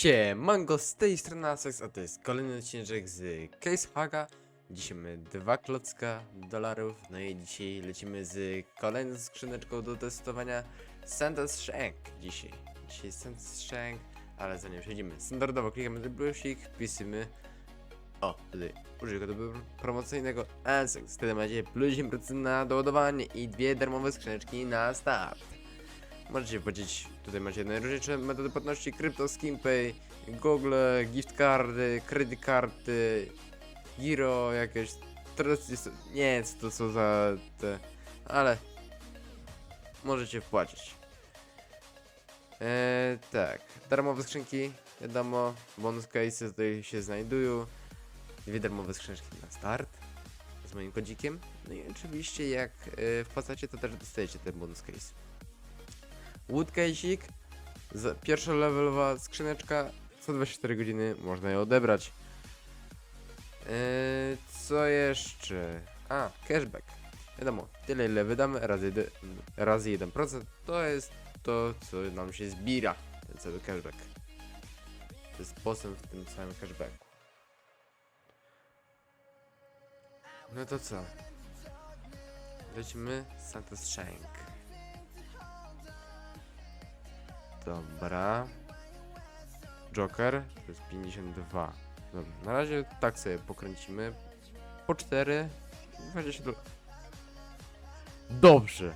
Siemango, z tej strony Asex, a to jest kolejny odcinek z Case Haga. Dzisiaj mamy dwa klocka dolarów, no i dzisiaj lecimy z kolejną skrzyneczką do testowania Santa's Shank dzisiaj. Dzisiaj Santa's Shank, ale zanim przejdziemy, standardowo klikamy ten plusik, wpisujemy o, tutaj użyj kodu promocyjnego Asex, wtedy macie plus 10% na doładowanie i dwie darmowe skrzyneczki na start. Możecie wpłacić, tutaj macie najróżniejsze metody płatności, krypto, skimpay, Google, gift cardy, credit karty, giro jakieś, teraz nie wiem co to są za te, ale możecie wpłacić. Eee, tak, darmowe skrzynki, wiadomo, bonus cases tutaj się znajdują, dwie darmowe skrzynki na start z moim kodzikiem, no i oczywiście jak e, wpłacacie to też dostajecie ten bonus case. Za- pierwsza levelowa skrzyneczka, co 24 godziny można ją odebrać. Eee, co jeszcze? A, cashback. Wiadomo, tyle ile wydamy razy, razy 1%, to jest to, co nam się zbira, ten cały cashback. To jest postęp w tym całym cashbacku. No to co? Lecimy Santa's Shank. Dobra. Joker to jest 52. Dobra, na razie tak sobie pokręcimy. Po 4. 20 do... Dobrze.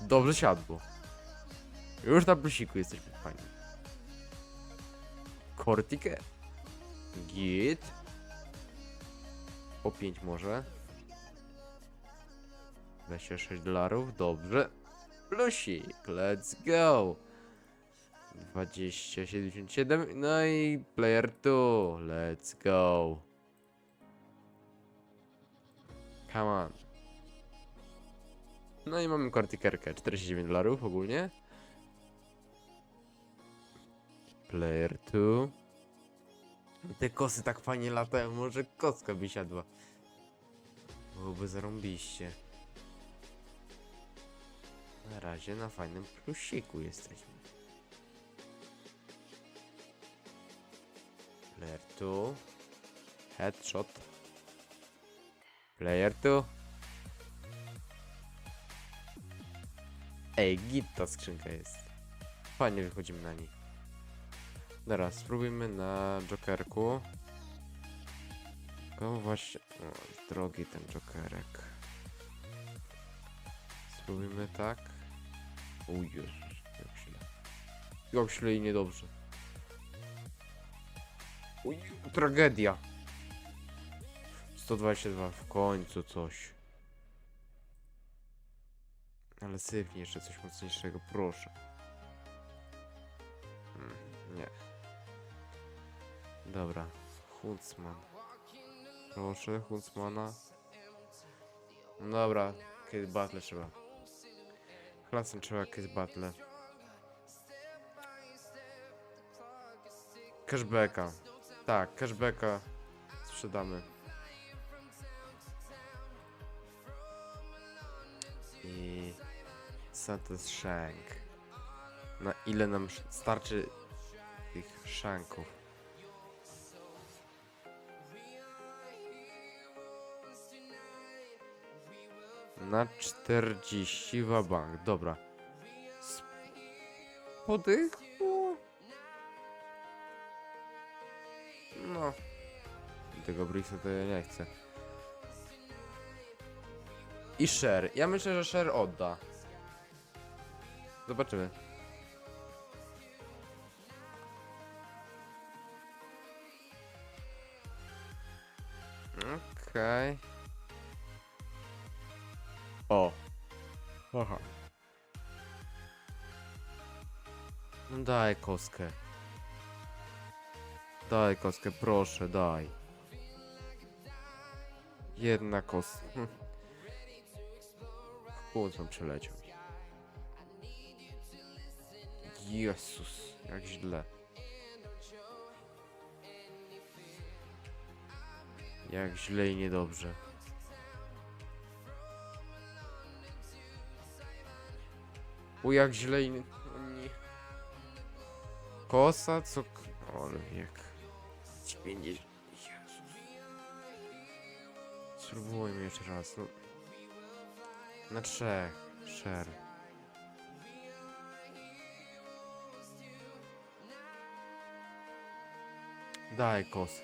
Dobrze siadło. Już na plusiku jesteśmy fajni. Kortikę. Git. Po 5 może. 26 dolarów, dobrze. Plusik, let's go. 2077, no i player 2, let's go. Come on. No i mamy kortikerkę, 49 dolarów ogólnie. Player 2. Te kosy tak fajnie latają, może kostka by siadła. Byłoby zarąbiście. Na razie na fajnym plusiku jesteśmy. 2. Headshot. Player 2. Ej, git ta skrzynka jest. Fajnie wychodzimy na niej. Dobra, spróbujmy na jokerku. Tylko właśnie... O, drogi ten jokerek. Spróbujmy tak. O Jezus, jak źle. Jak źle i niedobrze. Uj, tragedia. 122 w końcu coś. Ale sypnie jeszcze coś mocniejszego, proszę. Hmm, nie. Dobra. Huntsman. Proszę, Huntsmana. No Dobra, Case Battle trzeba. Klasem trzeba Case Battle. Cashbacka. Tak, cashbacka sprzedamy. I Santa's Shank. Na ile nam starczy tych shanków? Na 40 bank. Dobra. S- Tego Brixa to ja nie chcę. I Sher. Ja myślę, że Sher odda. Zobaczymy. Okej. O. Aha. No daj kostkę. Daj kostkę, proszę, daj. Jedna. Hm. Chłód przeleciał. Jezus, jak źle. Jak źle i niedobrze. O, jak źle i... nie-. Kosa, co... Cokolwiek. 90. Spróbujmy jeszcze raz. No. Na trzech. Szer. Daj kosy.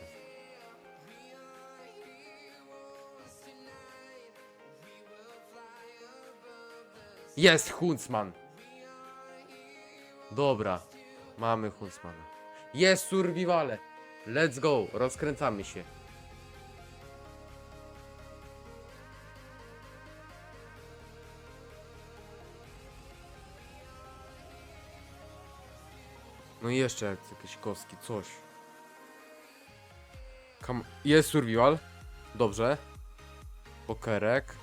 Jest Huntsman. Dobra. Mamy Huntsmana. Jest survivale. Let's go. Rozkręcamy się. No i jeszcze jak- jakieś kostki, coś. Jest survival. Dobrze. Pokerek.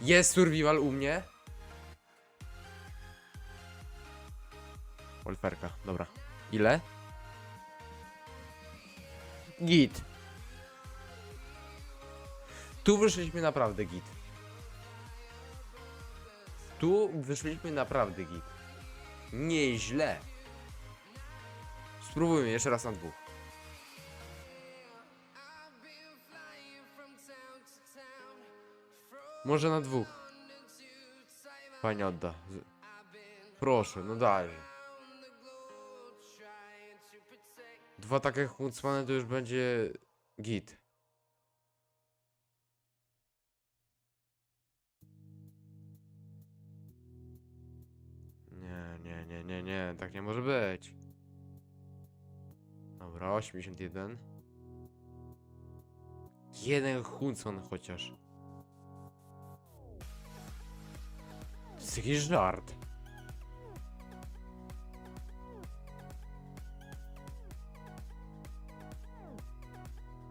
Jest survival u mnie. Wolferka, dobra. Ile? Git. Tu wyszliśmy naprawdę git. Tu wyszliśmy naprawdę git. Nieźle. Spróbujmy jeszcze raz na dwóch. Może na dwóch. Pani odda. Proszę, no daj. Dwa takie Huntsmany to już będzie git. Nie, nie, nie, nie, nie, tak nie może być. Dobra, 81. Jeden Huntsman chociaż. To jest jakiś żart.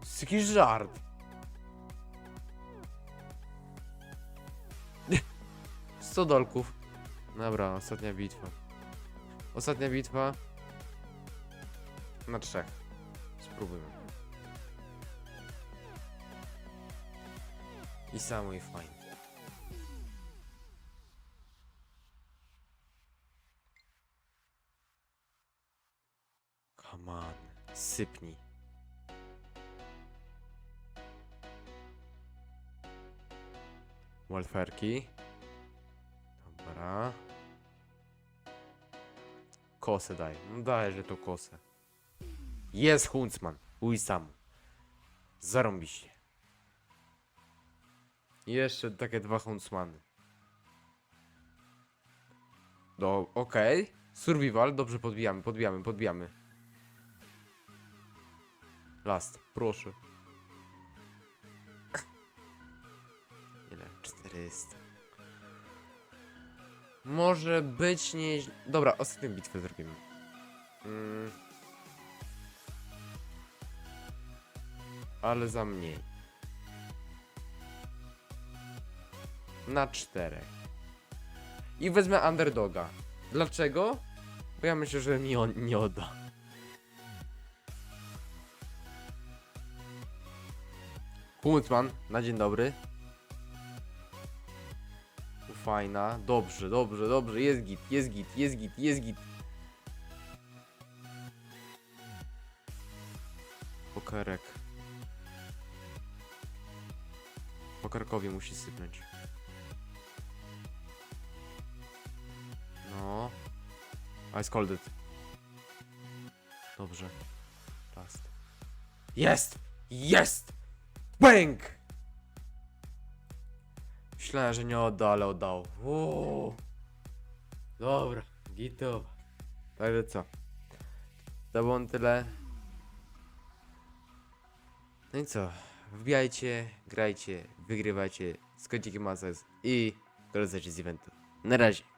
To jest jakiś żart. Sto dolków. Dobra, ostatnia bitwa. Ostatnia bitwa. Na trzech. Spróbujmy. I samo i fajnie. Come on. Sypnij. Walferki. Dobra. Kosę daj. No daj, że to kosę. Jest Huntsman. Uj sam. Zarąbiście. I jeszcze takie dwa Huntsmany. Do, okej. Survival, dobrze podbijamy, podbijamy, podbijamy. Last, proszę. Ile? 400. Może być nie... Dobra, ostatnią bitwę zrobimy. Mm. Ale za mniej. Na czterech. I wezmę underdoga. Dlaczego? Bo ja myślę, że mi on nie odda. Huntsman, na dzień dobry. Fajna, dobrze, dobrze, dobrze, jest git, jest git, jest git, jest git. Pokerek. Pokerkowi musi sypnąć. No. Ice colded. Dobrze. Last. Jest! Jest! Bang! Myślałem, że nie odda, ale oddał. Uuu. Dobra, gitowa. Także co? To było tyle. No i co? Wbijajcie, grajcie, wygrywajcie z Mazes i korzystajcie z eventu. Na razie.